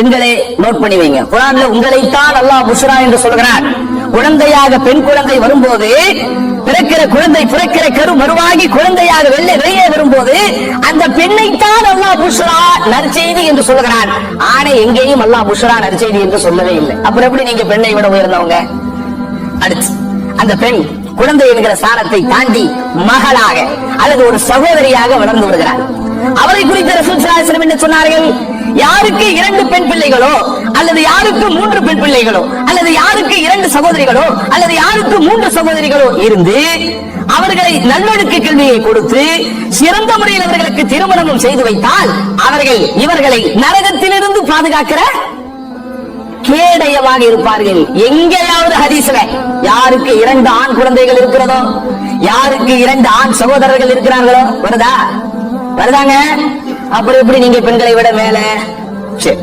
பெண்களே நோட் பண்ணி வைங்க. குரான்ல உங்களைத்தான் அல்லாஹ் புஷ்ரா என்று சொல்கிறார் குழந்தையாக பெண் குழந்தை வரும்போது பிறக்கிற குழந்தை பிறக்கிற கரு மறுவாகி குழந்தையாக வெள்ளை வெளியே வரும்போது அந்த பெண்ணைத்தான் அல்லாஹ் புஷ்ரா நற்செய்தி என்று சொல்கிறான். ஆனா எங்கேயும் அல்லாஹ் புஷ்ரா நற்செய்தி என்று சொல்லவே இல்லை. அப்புறம் எப்படி நீங்க பெண்ணை விட உயர்ந்தவங்க? அடுத்து அந்த பெண் குழந்தை என்கிற ஸ்தானத்தை தாண்டி மகளாக அல்லது ஒரு சகோதரியாக வளர்ந்து வருகிறார் அவரை குறித்த ரசூல் என்ன சொன்னார்கள்? யாருக்கு இரண்டு பெண் பிள்ளைகளோ அல்லது யாருக்கு மூன்று பெண் பிள்ளைகளோ அல்லது யாருக்கு இரண்டு சகோதரிகளோ அல்லது யாருக்கு மூன்று சகோதரிகளோ இருந்து அவர்களை நல்லொழுக்க கல்வியை கொடுத்து சிறந்த முறையில் அவர்களுக்கு திருமணமும் செய்து வைத்தால் அவர்கள் இவர்களை நரகத்திலிருந்து பாதுகாக்கிற கேடயமாக இருப்பார்கள். எங்கேயாவது ஹதீஸ்ல யாருக்கு இரண்டு ஆண் குழந்தைகள் இருக்கிறதோ யாருக்கு இரண்டு ஆண் சகோதரர்கள் இருக்கிறார்களோ வருதா? வருதாங்க அப்புறம் எப்படி நீங்க பெண்களை விட மேல? சரி.